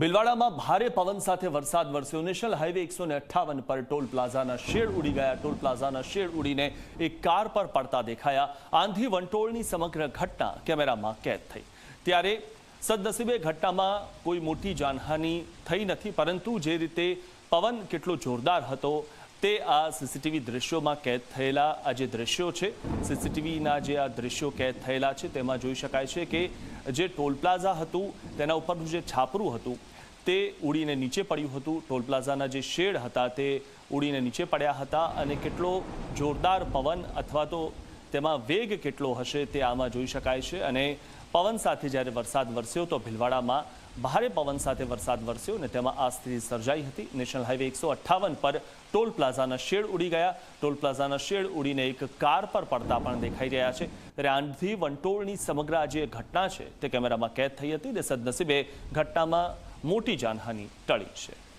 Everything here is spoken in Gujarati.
બિલવાડામાં ભારે પવન સાથે વરસાદ વરસ્યો. નેશનલ હાઈવે એકસો પર ટોલ પ્લાઝાના શેડ ઉડી ગયા. ટોલ પ્લાઝાના શેડ ઉડીને એક કાર પર પડતા દેખાયા. આંધી વંટોળની સમગ્ર ઘટના કેમેરામાં કેદ થઈ. ત્યારે સદનસીબે ઘટનામાં કોઈ મોટી જાનહાનિ થઈ નથી, પરંતુ જે રીતે પવન કેટલો જોરદાર હતો તે આ સીસીટીવી દ્રશ્યોમાં કેદ થયેલા આ જે દૃશ્યો છે, સીસીટીવીના જે આ દ્રશ્યો કેદ થયેલા છે, તેમાં જોઈ શકાય છે કે જે ટોલ પ્લાઝા હતું, તેના ઉપરનું જે છાપરું હતું, તે ઉડીને નીચે પડ્યું હતું. ટોલ પ્લાઝાના જે શેડ હતા, તે ઉડીને નીચે પડ્યા હતા અને કેટલો જોરદાર પવન અથવા તો તેમાં વેગ કેટલો હશે તે આમાં જોઈ શકાય છે. અને પવન સાથે જ્યારે વરસાદ વરસ્યો તો ભીલવાડામાં ભારે પવન સાથે વરસાદ વરસ્યો અને તેમાં આ સ્થિતિ સર્જાઈ હતી. નેશનલ હાઈવે એકસો અઠ્ઠાવન પર ટોલ પ્લાઝાના શેડ ઉડી ગયા. ટોલ પ્લાઝાના શેડ ઉડીને એક કાર પર પડતા પણ દેખાઈ રહ્યા છે. ત્યારે આંધી વંટોળની સમગ્ર આ જે ઘટના છે તે કેમેરામાં કેદ થઈ હતી. અને સદનસીબે ઘટનામાં મોટી જાનહાનિ ટળી છે.